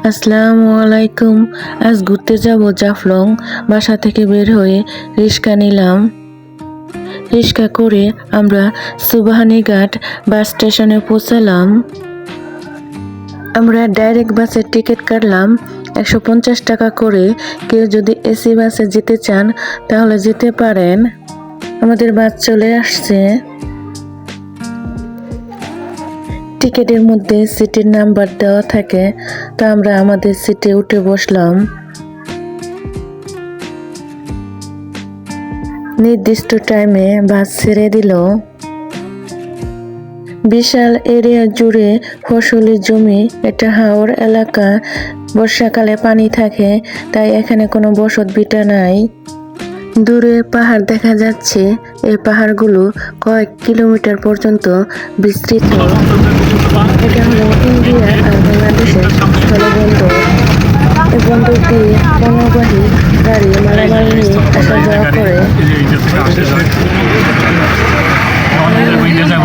আসসালামু আলাইকুম। আজ ঘুরতে যাব জাফলং। বাসা থেকে বের হয়ে রিক্সা নিলাম। রিক্সা করে আমরা সুবাহানিঘাট বাস স্টেশনে পৌঁছালাম। আমরা ডাইরেক্ট বাসের টিকিট কাটলাম। একশো পঞ্চাশ টাকা করে। কেউ যদি এসি বাসে যেতে চান, তাহলে যেতে পারেন। আমাদের বাস চলে আসছে। টিকিটের মধ্যে সিটের নাম্বার দেওয়া থাকে, তো আমরা আমাদের সিটে উঠে বসলাম। নির্দিষ্ট টাইমে বাস ছেড়ে দিল। বিশাল এরিয়া জুড়ে ফসলের জমি এটা হাওর এলাকা, বর্ষাকালে পানি থাকে, তাই এখানে কোনো বসত বিটা নাই। দূরে পাহাড় দেখা যাচ্ছে। এই পাহাড়গুলো কয়েক কিলোমিটার পর্যন্ত বিস্তৃত। এটা হলো ইন্ডিয়া আর বাংলাদেশের স্থলবন্দর। এই বন্দর দিয়ে পণ্যবাহী গাড়ি মালামাল নিয়ে আসা যাওয়া করে। যাব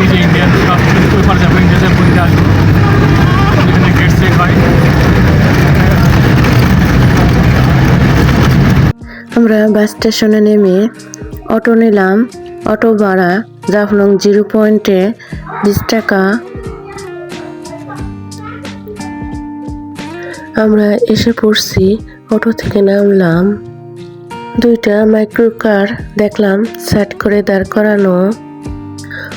ইন্ডিয়ান সব যাব ইন্ডিয়াতে আসব গেট হয়। আমরা বাস স্টেশনে নেমে অটো নিলাম। অটো ভাড়া জাফলং জিরো পয়েন্টে বিশ টাকা। আমরা এসে পড়ছি, অটো থেকে নামলাম। দুইটা মাইক্রো কার দেখলাম সেট করে দাঁড় করানো।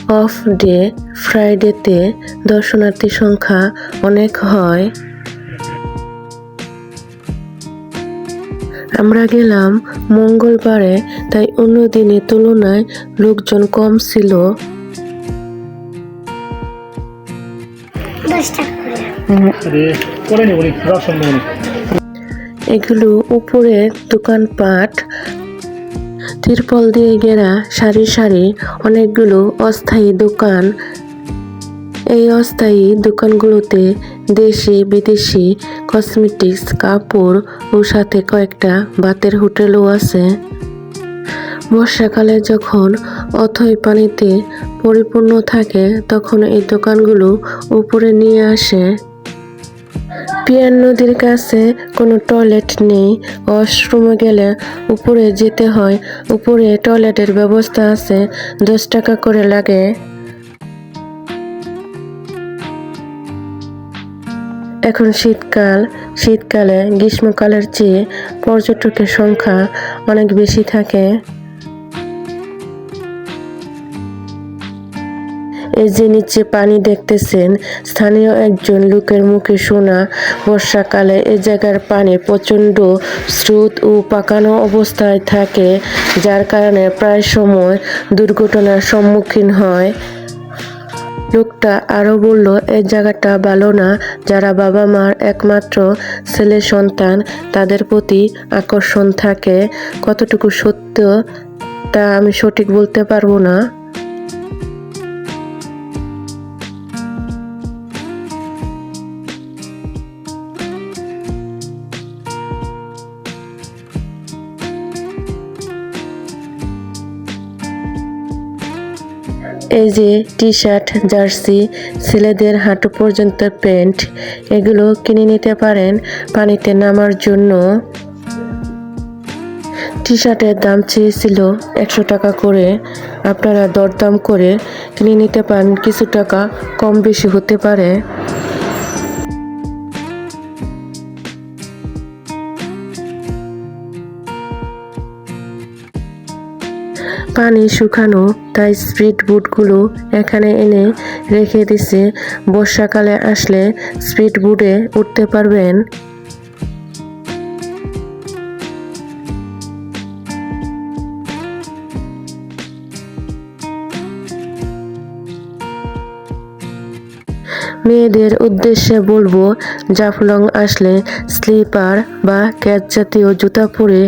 অফ ডে ফ্রাইডেতে দর্শনার্থী সংখ্যা অনেক হয়। আমরা গেলাম মঙ্গলবারে তাই অন্য দিনের তুলনায় লোকজন কম ছিল। এগুলো উপরে দোকানপাট। তিরপল দিয়ে ঘেরা সারি সারি অনেকগুলো অস্থায়ী দোকান। এই অস্থায়ী দোকানগুলোতে দেশি, বিদেশি কসমেটিক্স, কাপড় ও সাথে কয়েকটা বাতের হোটেলও আছে। বর্ষাকালে যখন অথই পানিতে পরিপূর্ণ থাকে, তখন এই দোকানগুলো উপরে নিয়ে আসে। পিয়ান নদীর কাছে কোনো টয়লেট নেই। ওয়াশরুমে গেলে উপরে যেতে হয়। উপরে টয়লেটের ব্যবস্থা আছে। দশ টাকা করে লাগে। এখন শীতকাল। শীতকালে গ্রীষ্মকালের চেয়ে পর্যটকের সংখ্যা অনেক বেশি থাকে। এই যে নিচে পানি দেখতেছেন, স্থানীয় একজন লোকের মুখে শোনা বর্ষাকালে এই জায়গার পানি প্রচণ্ড স্রোত ও পাকানো অবস্থায় থাকে, যার কারণে প্রায় সময় দুর্ঘটনার সম্মুখীন হয়। লোকটা আরও বলল এই জায়গাটা ভালো না। যারা বাবা মার একমাত্র ছেলে সন্তান, তাদের প্রতি আকর্ষণ থাকে। কতটুকু সত্য তা আমি সঠিক বলতে পারব না। এই যে টি শার্ট জার্সি, ছেলেদের হাঁটু পর্যন্ত প্যান্ট, এগুলো কিনে নিতে পারেন পানিতে নামার জন্য। টি শার্টের দাম চেয়েছিল একশো টাকা করে। আপনারা দরদাম করে কিনে নিতে পারেন, কিছু টাকা কম বেশি হতে পারে। পানি শুকানো, তাই স্পিড বুটগুলো এখানে এনে রেখে দিছে। বর্ষাকালে আসলে স্পিড বুটে উঠতে পারবেন। মেয়েদের উদ্দেশ্যে বলব, জাফলং আসলে স্লিপার বা ক্যাচ জাতীয় জুতা পরে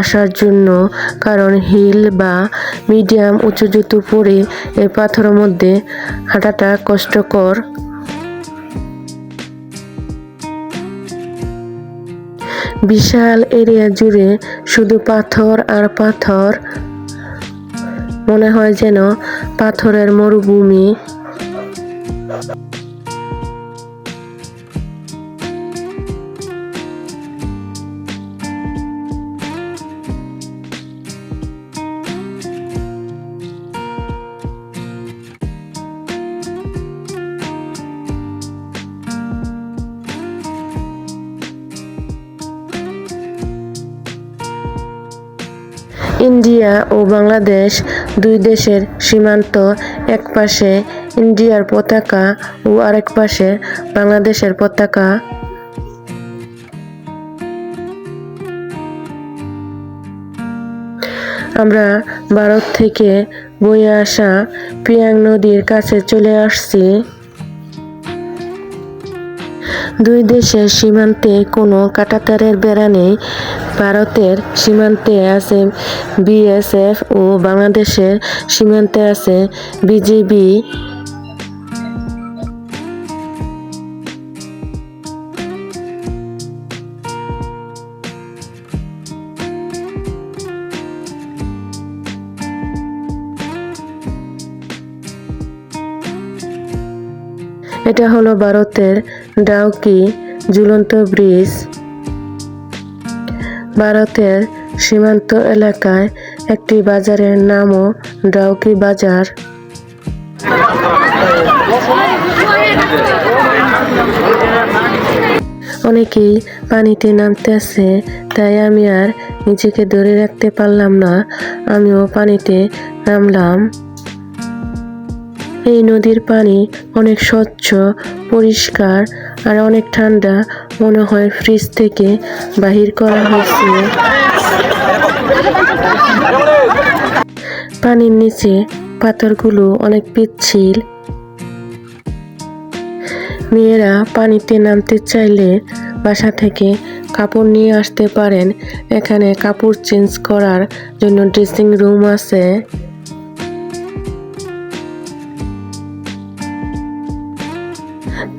আসার জন্য, কারণ হিল বা মিডিয়াম উঁচু জুতো পরে এই পাথরের মধ্যে হাঁটাটা কষ্টকর। বিশাল এরিয়া জুড়ে শুধু পাথর আর পাথর, মনে হয় যেন পাথরের মরুভূমি। ইন্ডিয়া ও বাংলাদেশ দুই দেশের সীমান্ত এক পাশে ইন্ডিয়ার পতাকা ও আরেক পাশে বাংলাদেশের পতাকা। আমরা ভারত থেকে বয়ে আসা পিয়াং নদীর কাছে চলে আসছি। দুই দেশের সীমান্তে কোনো কাটাতারের বেড়া নেই। ভারতের সীমান্তে আছে বিএসএফ ও বাংলাদেশের সীমান্তে আছে বিজিবি। এটা হলো ভারতের ডাউকি ঝুলন্ত ব্রিজ। ভারতের সীমান্ত এলাকায় একটি বাজারের নামও ডাউকি বাজার। অনেকেই পানিতে নামতেছে তাই আমি আর নিজেকে ধরে রাখতে পারলাম না। আমিও পানিতে নামলাম। এই নদীর পানি অনেক স্বচ্ছ, পরিষ্কার আর অনেক ঠান্ডা মনে হয় ফ্রিজ থেকে বাহির করা হয়েছে। পানির নিচে পাথরগুলো অনেক পিচ্ছিল। মেয়েরা পানিতে নামতে চাইলে বাসা থেকে কাপড় নিয়ে আসতে পারেন। এখানে কাপড় চেঞ্জ করার জন্য ড্রেসিং রুম আছে।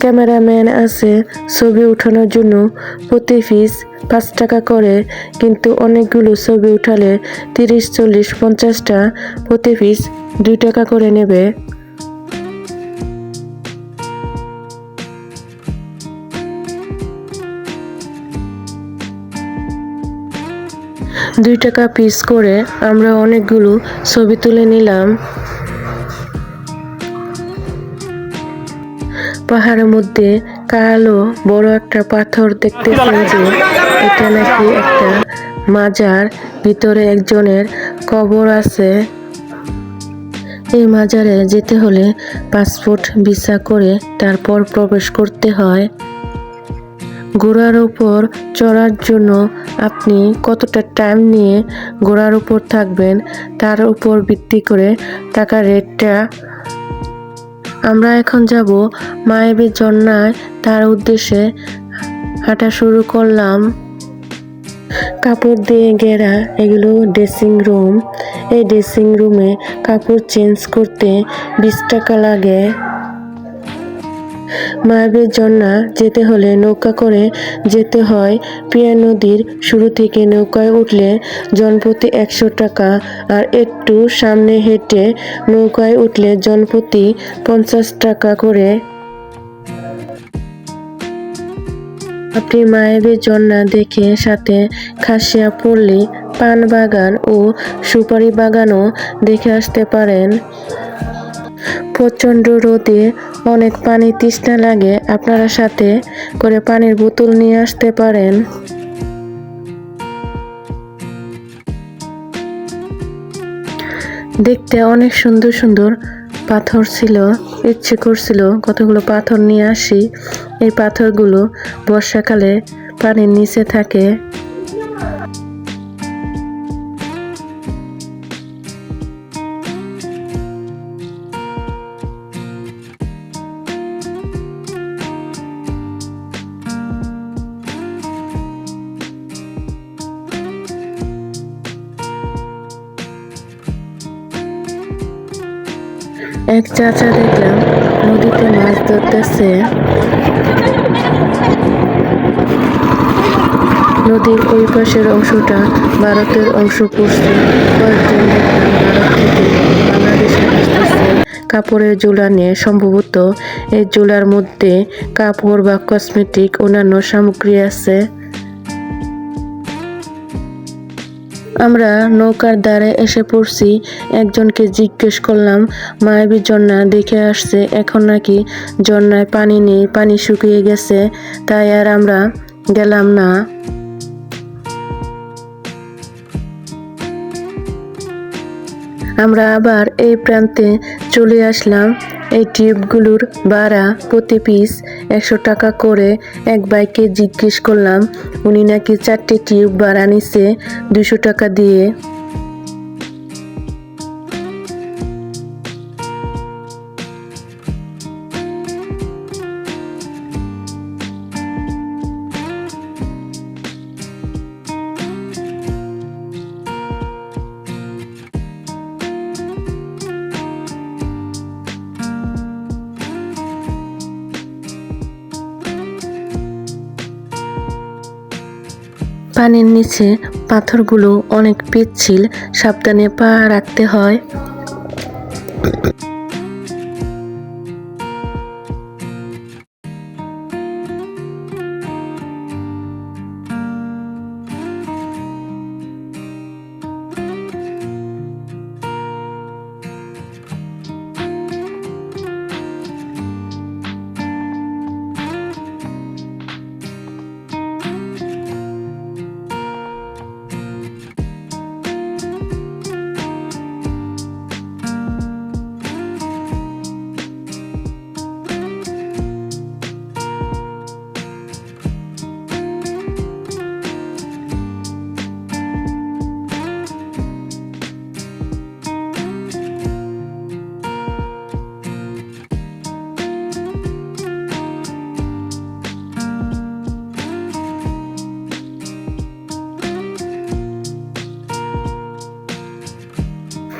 ক্যামেরাম্যান আছে ছবি উঠানোর জন্য প্রতি পিস পাঁচ টাকা করে, কিন্তু অনেকগুলো ছবি উঠালে তিরিশ, চল্লিশ, পঞ্চাশটা প্রতি পিস দুই টাকা করে নেবে। দুই টাকা পিস করে আমরা অনেকগুলো ছবি তুলে নিলাম। পাহাড়ের মধ্যে কালো বড় একটা পাথর দেখতেছেন যে এটা নাকি একটা মাজার। ভিতরে একজনের কবর আছে। এই মাজারে যেতে হলে পাসপোর্ট, ভিসা করে তারপর প্রবেশ করতে হয়। ঘোড়ার উপর চড়ার জন্য আপনি কতটা টাইম নিয়ে ঘোড়ার উপর থাকবেন, তার উপর ভিত্তি করে টাকার রেটটা আমরা এখন যাব মায়াবী ঝর্ণায় তার উদ্দেশ্যে হাঁটা শুরু করলাম। কাপড় দিয়ে ঘেরা এগুলো ড্রেসিং রুম। এই ড্রেসিং রুমে কাপড় চেঞ্জ করতে বিশ টাকা লাগে। মায়াবীর ঝর্ণা যেতে হলে নৌকা করে যেতে হয়। পিয়া নদীর শুরু থেকে নৌকায় উঠলে জনপ্রতি একশো টাকা আর একটু সামনে হেঁটে নৌকায় উঠলে জনপ্রতি পঞ্চাশ টাকা করে। আপনি মায়াবী ঝর্ণা দেখে সাথে খাসিয়া পল্লী পান বাগান ও সুপারি বাগানও দেখে আসতে পারেন। প্রচণ্ড রোদে অনেক পানি তৃষ্ণা লাগে, আপনারা সাথে করে পানির বোতল নিয়ে আসতে পারেন। দেখতে অনেক সুন্দর সুন্দর পাথর ছিল, ইচ্ছে করছিল কতগুলো পাথর নিয়ে আসি। এই পাথরগুলো বর্ষাকালে পানির নিচে থাকে। এক চাচা দেখলাম নদীতে মাছ ধরতেছে। নদীর ওই পাশের অংশটা ভারতের অংশ পড়ছে কয়েকজন দেখলাম ভারত থেকে বাংলাদেশে আসতেছে। কাপড়ের জোলা নিয়ে সম্ভবত এই জোলার মধ্যে কাপড় বা কসমেটিক অন্যান্য সামগ্রী আছে। আমরা নৌকার দ্বারে এসে পড়ছি। একজনকে জিজ্ঞেস করলাম, মায়াবী ঝর্ণা দেখে আসছে, এখন নাকি ঝর্ণায় পানি নেই, পানি শুকিয়ে গেছে, তাই আর আমরা গেলাম না। আমরা আবার এই প্রান্তে চলে আসলাম। এই টিউবগুলোর ভাড়া প্রতি পিস একশো টাকা করে এক বাইকে জিজ্ঞেস করলাম, উনি নাকি চারটে টিউব ভাড়া নিছে দুশো টাকা দিয়ে? পানির নিচে পাথরগুলো অনেক পিচ্ছিল সাবধানে পা রাখতে হয়।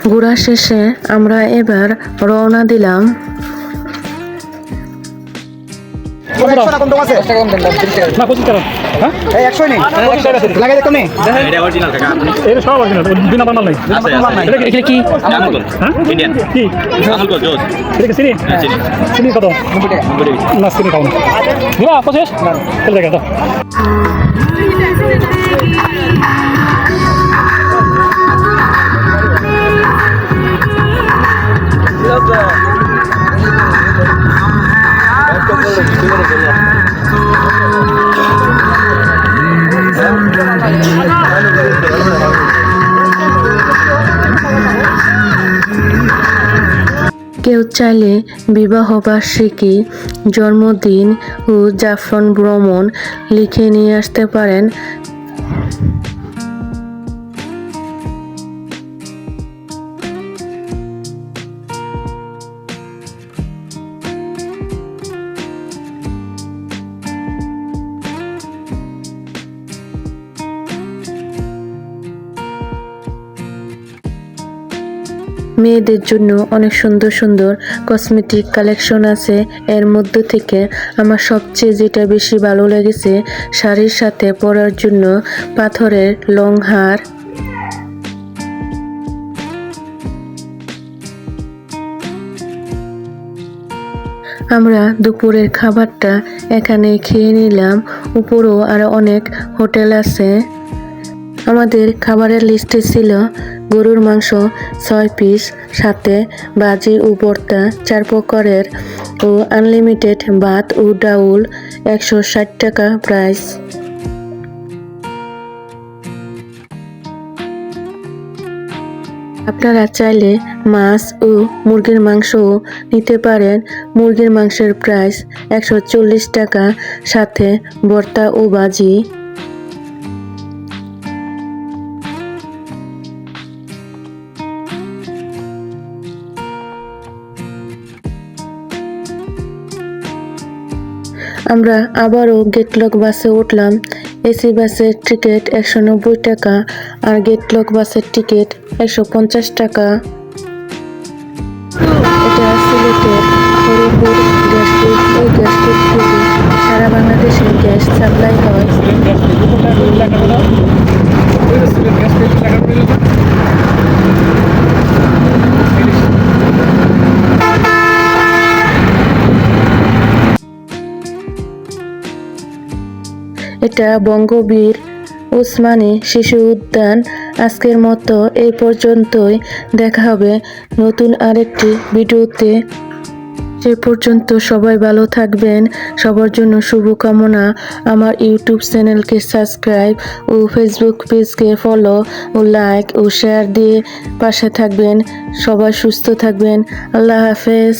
ঘোরা শেষে আমরা এবার রওনা দিলাম। একশো চাইলে বিবাহবার্ষিকী জন্মদিন ও জাফরন ভ্রমণ লিখে নিয়ে আসতে পারেন। মেয়েদের জন্য অনেক সুন্দর সুন্দর কসমেটিক কালেকশন আছে। এর মধ্য থেকে আমার সবচেয়ে যেটা বেশি ভালো লেগেছে, শাড়ির সাথে পরার জন্য পাথরের লং হার আমরা দুপুরের খাবারটা এখানে খেয়ে নিলাম। উপরেও আরও অনেক হোটেল আছে। আমাদের খাবারের লিস্টে ছিল গরুর মাংস, ছয় পিস, সাথে বাজি ও ভর্তা, চার প্রকারের ও আনলিমিটেড ভাত ও ডাউল, একশো ষাট টাকা প্রাইস আপনারা চাইলে মাছ ও মুরগির মাংসও নিতে পারেন। মুরগির মাংসের প্রাইস একশো চল্লিশ টাকা, সাথে ভর্তা ও বাজি। আমরা আবারও গেটলক বাসে উঠলাম। এসি বাসের টিকিট একশো নব্বই টাকা আর গেটলক বাসের টিকিট একশো পঞ্চাশ টাকা। এটা সিলেটের হরিপুর গ্যাস্ট্রিক, এই গ্যাস্ট্রিক থেকে সারা বাংলাদেশে গ্যাস সাপ্লাই হয়। এটা বঙ্গবীর ওসমানী শিশু উদ্যান। আজকের মতো এই পর্যন্তই। দেখা হবে নতুন আরেকটি ভিডিওতে। সে পর্যন্ত সবাই ভালো থাকবেন। সবার জন্য শুভকামনা। আমার ইউটিউব চ্যানেলকে সাবস্ক্রাইব ও ফেসবুক পেজকে ফলো ও লাইক ও শেয়ার দিয়ে পাশে থাকবেন। সবাই সুস্থ থাকবেন। আল্লাহ হাফেজ।